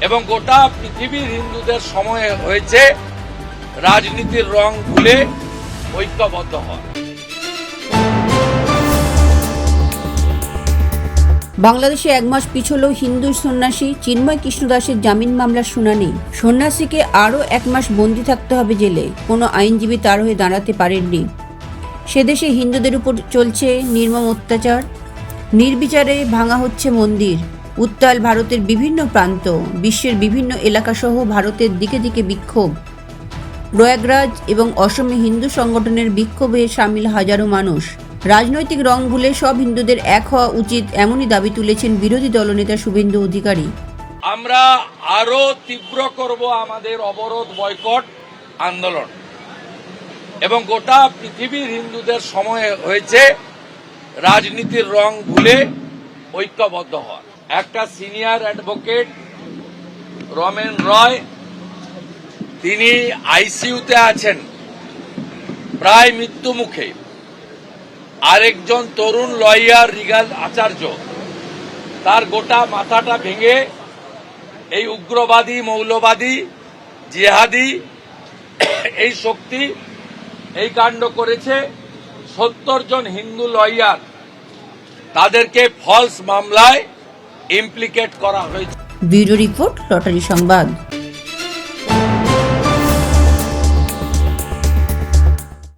এবং গোটা পৃথিবীর হিন্দুদের সময় হয়েছে রাজনীতির রং ভুলে ঐক্যবদ্ধ হওয়া। বাংলাদেশে এক মাস পিছল হিন্দু সন্ন্যাসী চিন্ময় কৃষ্ণদাসের জামিন মামলার শুনানি। সন্ন্যাসীকে আরও এক মাস বন্দি থাকতে হবে জেলে। কোনো আইনজীবী তার হয়ে দাঁড়াতে পারেননি। সে দেশে হিন্দুদের উপর চলছে নির্মম অত্যাচার। নির্বিচারে ভাঙা হচ্ছে মন্দির। উত্তাল ভারতের বিভিন্ন প্রান্ত, বিশ্বের বিভিন্ন এলাকাসহ ভারতের দিকে দিকে বিক্ষোভ। প্রয়াগরাজ এবং অসমে হিন্দু সংগঠনের বিক্ষোভে সামিল হাজারো মানুষ। রাজনৈতিক রং ভুলে সব হিন্দুদের এক হওয়া উচিত এমনই দাবি তুলেছেন বিরোধী দলনেতা শুভেন্দু অধিকারী। আমরা আরও তীব্র করব আমাদের অবরোধ, বয়কট, আন্দোলন। এবং গোটা পৃথিবীর হিন্দুদের সময় হয়েছে রাজনীতির রং ভুলে ঐক্যবদ্ধ হওয়া একটা সিনিয়র অ্যাডভোকেট রমেন রয়, তিনি আইসিইউতে আছেন। প্রায় মৃত্যু মুখে। আরেকজন তরুণ লয়ার রিগাল আচার্য। তার গোটা মাথাটা ভেঙে এই উগ্রবাদী, মৌলবাদী, জিহাদি, এই শক্তি এই কাণ্ড করেছে সত্তর জন হিন্দু লয়ার। তাদেরকে ফলস মামলায় ইমপ্লিকেট করা হয়েছে। ব্যুরো রিপোর্ট লটারি সংবাদ।